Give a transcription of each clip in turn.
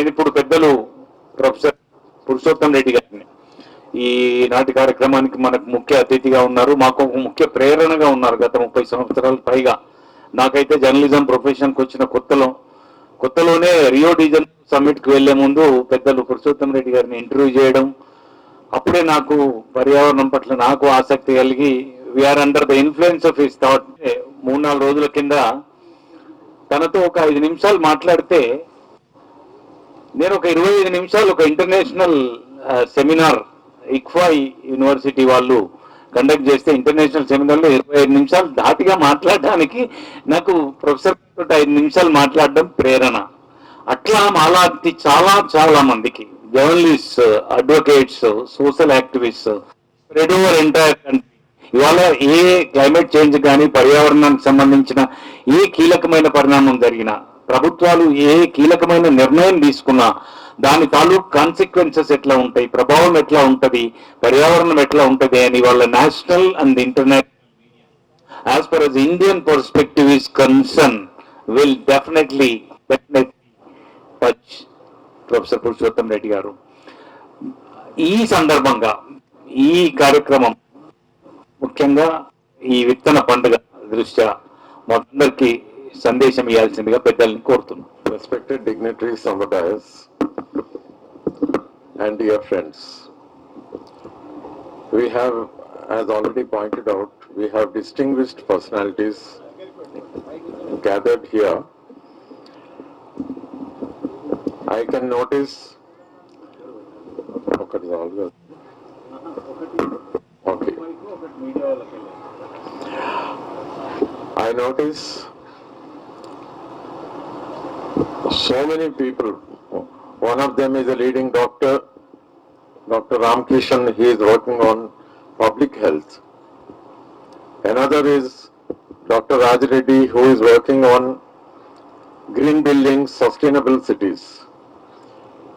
నేను ఇప్పుడు పెద్దలు ప్రొఫెసర్ పురుషోత్తం రెడ్డి గారిని. ఈ నాటి కార్యక్రమానికి మనకు ముఖ్య అతిథిగా ఉన్నారు. మాకు ఒక ముఖ్య ప్రేరణగా ఉన్నారు గత ముప్పై సంవత్సరాల పైగా. నాకైతే జర్నలిజం ప్రొఫెషన్కి వచ్చిన కొత్తలో కొత్తలోనే రియో డిజన్ సమ్మిట్కి వెళ్ళే ముందు పెద్దలు పురుషోత్తం రెడ్డి గారిని ఇంటర్వ్యూ చేయడం అప్పుడే నాకు పర్యావరణం పట్ల నాకు ఆసక్తి కలిగి we're under the influence of his thought మూడు నాలుగు రోజుల కింద తనతో ఒక ఐదు నిమిషాలు మాట్లాడితే నేను ఒక ఇరవై ఐదు నిమిషాలు ఒక ఇంటర్నేషనల్ సెమినార్ ఇక్ఫాయ్ యూనివర్సిటీ వాళ్ళు కండక్ట్ చేస్తే ఇంటర్నేషనల్ సెమినార్లో ఇరవై ఐదు నిమిషాలు ధాటిగా మాట్లాడడానికి నాకు ప్రొఫెసర్ తోటి ఐదు నిమిషాలు మాట్లాడడం ప్రేరణ. అట్లా మాలాంటి చాలా చాలా మందికి journalist advocates social activist spread over entire country ఇవాళ ఏ క్లైమేట్ చేంజ్ కానీ పర్యావరణానికి సంబంధించిన ఏ కీలకమైన పరిణామం జరిగినా ప్రభుత్వాలు ఏ కీలకమైన నిర్ణయం తీసుకున్నా దాని తాలూకు కాన్సిక్వెన్సెస్ ఎట్లా ఉంటాయి ప్రభావం ఎట్లా ఉంటది పర్యావరణం ఎట్లా ఉంటది అని వాళ్ళ national and international as far as Indian perspective is concern will definitely professor Purushottam Reddy గారు. ఈ సందర్భంగా ఈ కార్యక్రమం ముఖ్యంగా ఈ విత్తన పండుగ దృష్ట్యా మొత్తందరికి సందేశం ఇవ్వాల్సిందిగా పెద్దల్ని కోరుతున్నాం respected dignitaries on the and dear friends. We have, as already pointed out, we have distinguished personalities gathered here. I can notice. Okay. I notice so many people. One of them is a leading doctor, Dr. Ramkishan, he is working on public health. Another is Dr. Raj Reddy, who is working on green buildings, sustainable cities.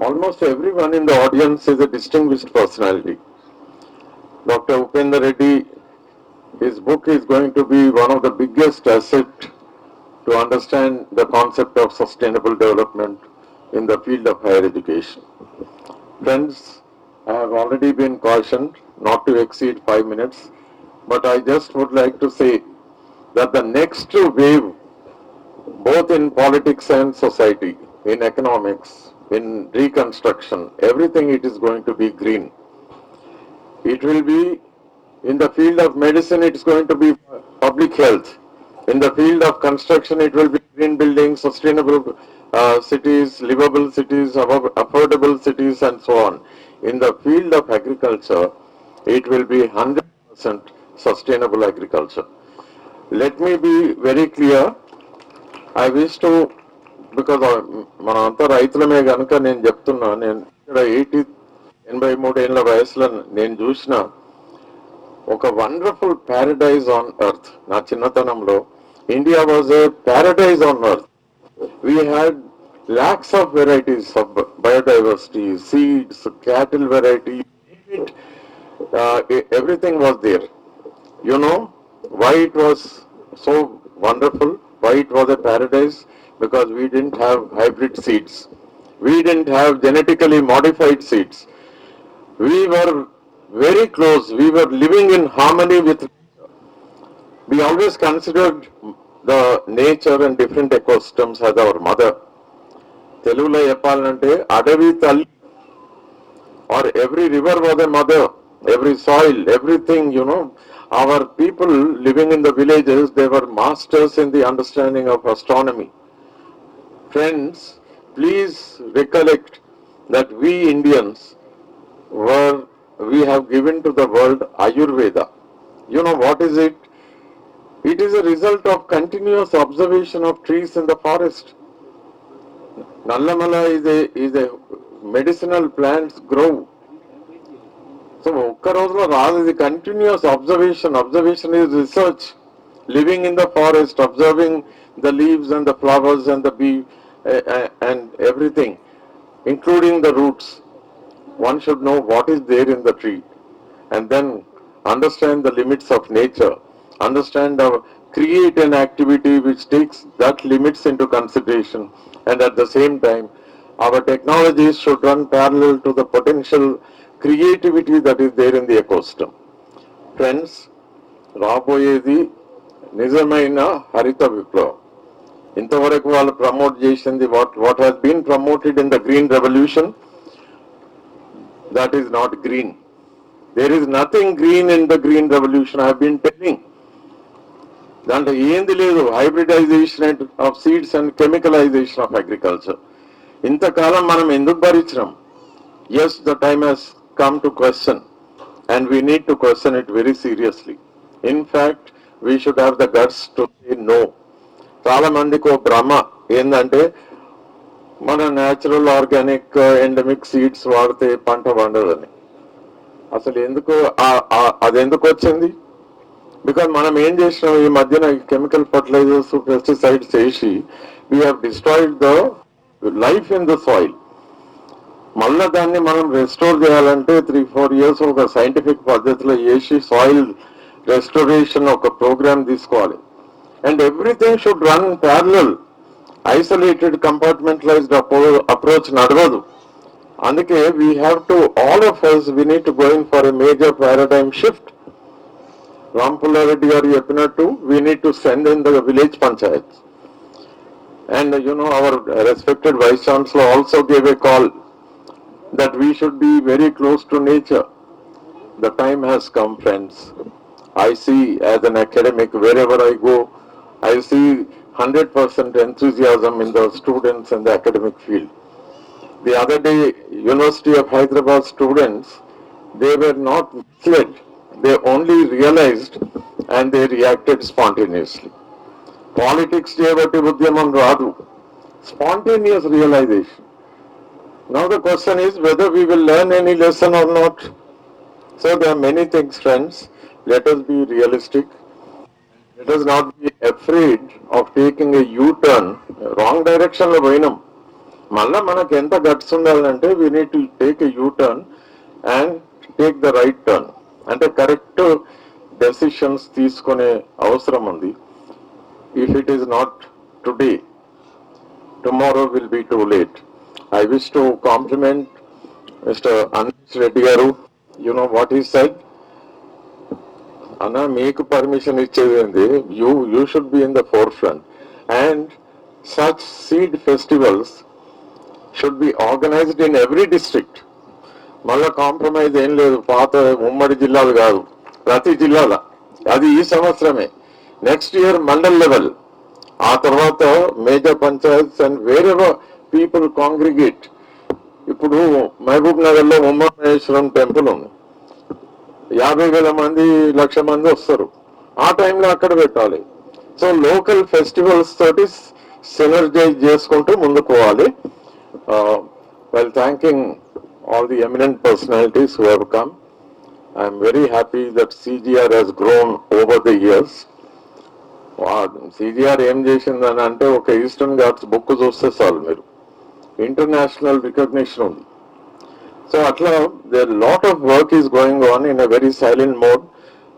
Almost everyone in the audience is a distinguished personality. Dr. Upendra Reddy, his book is going to be one of the biggest asset to understand the concept of sustainable development in the field of higher education. Friends, I have already been cautioned not to exceed five minutes, but I just would like to say that the next wave, both in politics and society, in economics, in reconstruction, everything it is going to be green. It will be in the field of medicine, it's going to be public health. In the field of construction, it will be green buildings, sustainable uh, cities, livable cities, affo- affordable cities, and so on. In the field of agriculture, it will be 100% sustainable agriculture. Let me be very clear. I wish to, because మన అంతా రైతులమే కనుక నేను చెప్తున్నా నేను ఇక్కడ eighty ఎనభై మూడేళ్ళ వయసులో నేను చూసిన ఒక వండర్ఫుల్ ప్యారడైజ్ ఆన్ ఎర్త్ నా చిన్నతనంలో India was a paradise on earth. We had lakhs of varieties of biodiversity, seeds, cattle variety, uh, everything was there. You know why it was so wonderful, why it was a paradise? Because we didn't have hybrid seeds. We didn't have genetically modified seeds. We were very close. We were living in harmony with we always considered the nature and different ecosystems as our mother. తెలుగులో చెప్పాలంటే అడవి తల్లి or every river was a mother, every soil, everything, you know. Our people living in the villages, they were masters in the understanding of astronomy. Friends, please recollect that we Indians were, we have given to the world Ayurveda. You know what is it it? It is a result of continuous observation of trees in the forest. Nallamala is a, is a medicinal plants grow. So ఒక్క రోజులో రాదు ఇది continuous observation observation is research living in the forest observing the leaves and the flowers and the bee and everything including the roots one should know what is there in the tree and then understand the limits of nature, Understand or create an activity which takes that limits into consideration and at the same time our technologies should run parallel to the potential creativity that is there in the ecosystem. Friends, రాబోయేది నిజమైన హరిత విప్లవం ఇంతవరకు వాళ్ళు promote చేసింది what what has been promoted in the green revolution that is not green there is nothing green in the green revolution I been telling దాంట్లో ఏంది లేదు hybridisation of seeds and chemicalisation of agriculture ఇంతకాలం మనం ఎందుకు భరించినాం? Yes the time has come to question and we need to question it very seriously in fact we should have the guts to know చాలా మందికి ఓ భ్రమ ఏంటంటే మన natural organic endemic seeds వాడితే పంట పండదని. అసలు ఎందుకు అది ఎందుకు వచ్చింది? బికాజ్ మనం ఏం చేసినాం ఈ మధ్యన కెమికల్ ఫర్టిలైజర్స్ పెస్టిసైడ్స్ వేసి we have destroyed the life in the soil మళ్ళా దాన్ని మనం రెస్టోర్ చేయాలంటే త్రీ ఫోర్ ఇయర్స్ ఒక సైంటిఫిక్ పద్ధతిలో వేసి సాయిల్ రెస్టోరేషన్ ఒక ప్రోగ్రామ్ తీసుకోవాలి. And everything should run parallel isolated compartmentalised approach నడవదు. అందుకే we have to all of us we need to going for a major paradigm shift Rampulla or Yapinatu, we need to send in the village panchayats. And you know, our respected Vice Chancellor also gave a call that we should be very close to nature. The time has come, friends. I see as an academic, wherever I go, I see 100% enthusiasm in the students and the academic field. The other day, University of Hyderabad students, they were not misled They only realized and they reacted spontaneously. Politics చేయబట్టి ఉద్యమం రాదు spontaneous realization. Now the question is whether we will learn any lesson or not. So there are many things, friends. Let us be realistic. Let us not be afraid of taking a U-turn, wrong direction లో పోయినాం మళ్ళా మనకు ఎంత guts ఉండాలంటే we need to take a U-turn and take the right turn అంటే correct decisions తీసుకునే అవసరం ఉంది. If it is not today tomorrow will be too late I wish to compliment mister Anish Reddy గారు. You know what he said అన్న మీకు permission ఇచ్చేది ఏంది? You you should be in the forefront and such seed festivals should be organised in every district మళ్ళీ compromise ఏం లేదు. పాత ఉమ్మడి జిల్లాలు కాదు. ప్రతి జిల్లాల. అది ఈ సంవత్సరమే. నెక్స్ట్ ఇయర్ మండల్ లెవెల్ ఆ తర్వాత మేజర్ పంచాయత్స్ అండ్ వేరే పీపుల్ కాంగ్రిగేట్ ఇప్పుడు మహబూబ్ నగర్లో ఉమామహేశ్వరం టెంపుల్ ఉంది. యాభై వేల మంది లక్ష మంది వస్తారు. ఆ టైంలో అక్కడ పెట్టాలి. సో లోకల్ ఫెస్టివల్స్ తోటి సినర్జైజ్ చేసుకుంటూ ముందుకు పోవాలి. Uh, well thanking all the eminent personalities who have come I'm very happy that CGR has grown over the years CGR ఏం చేసిందని అంటే ఒక ఈస్టర్న్ ఘాట్స్ బుక్ చూస్తే చాలు మీరు ఇంటర్నేషనల్ రికగ్నిషన్ ఉంది సో అట్లా there lot of work is going on in a very silent mode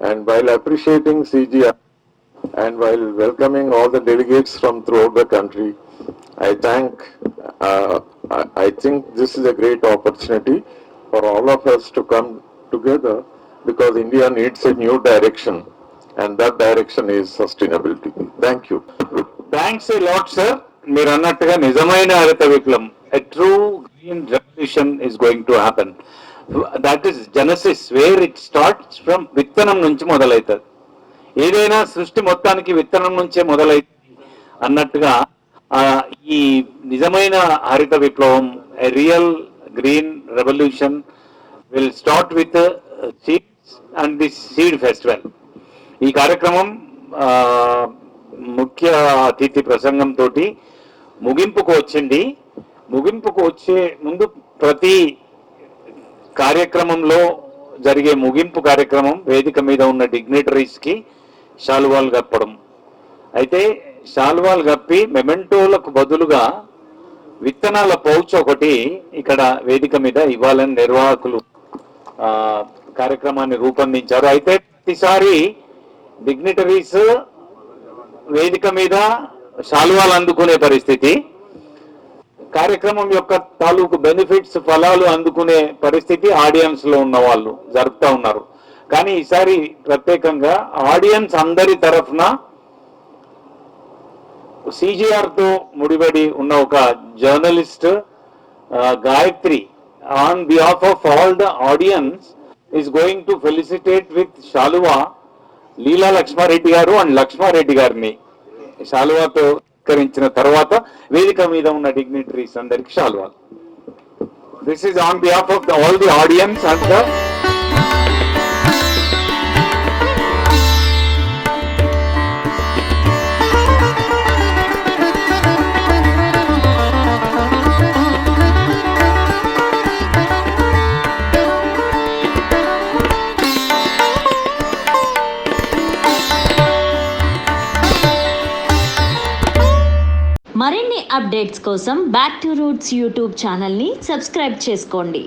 and while appreciating CGR and while welcoming all the delegates from throughout the country I thank I think this is a great opportunity for all of us to come together because India needs a new direction and that direction is sustainability. Thank you. Thanks a lot sir మీరు అన్నట్టుగా నిజమైన హరిత విప్లవం a true green revolution is going to happen that is genesis where it starts from విత్తనం నుంచి మొదలవుతుంది ఏదైనా సృష్టి మొత్తానికి విత్తనం నుంచే మొదలైతుంది అన్నట్టుగా ఈ నిజమైన హరిత విప్లవం real green revolution will start with seeds and the seed festival ఈ కార్యక్రమం ముఖ్య అతిథి ప్రసంగంతో ముగింపుకు వచ్చింది. ముగింపుకు వచ్చే ముందు ప్రతి కార్యక్రమంలో జరిగే ముగింపు కార్యక్రమం వేదిక మీద ఉన్న డిగ్నేటరీస్కి శాలువాలు కప్పడం. అయితే శాల్వాలు కప్పి మెమెంటోలకు బదులుగా విత్తనాల పౌచ్ ఒకటి ఇక్కడ వేదిక మీద ఇవ్వాలని నిర్వాహకులు ఆ, కార్యక్రమాన్ని రూపొందించారు. అయితే ప్రతిసారి డిగ్నిటరీస్ వేదిక మీద శాల్వాలు అందుకునే పరిస్థితి కార్యక్రమం యొక్క తాలూకు బెనిఫిట్స్ ఫలాలు అందుకునే పరిస్థితి ఆడియన్స్లో ఉన్న వాళ్ళు జరుపుతా ఉన్నారు. కానీ ఈసారి ప్రత్యేకంగా ఆడియన్స్ అందరి తరఫున తో ముడిపడి ఉన్న ఒక journalist Gayathri on behalf of all the audience is going to felicitate with శాలువా లీలా లక్ష్మారెడ్డి గారు అండ్ లక్ష్మారెడ్డి గారిని. శాలువాతో సత్కరించిన తర్వాత వేదిక మీద ఉన్న డిగ్నిటరీస్ అందరికి శాలువా this is on behalf of all the audience and the updates కోసం బ్యాక్ టు రూట్స్ యూట్యూబ్ ఛానల్ని సబ్స్క్రైబ్ చేసుకోండి.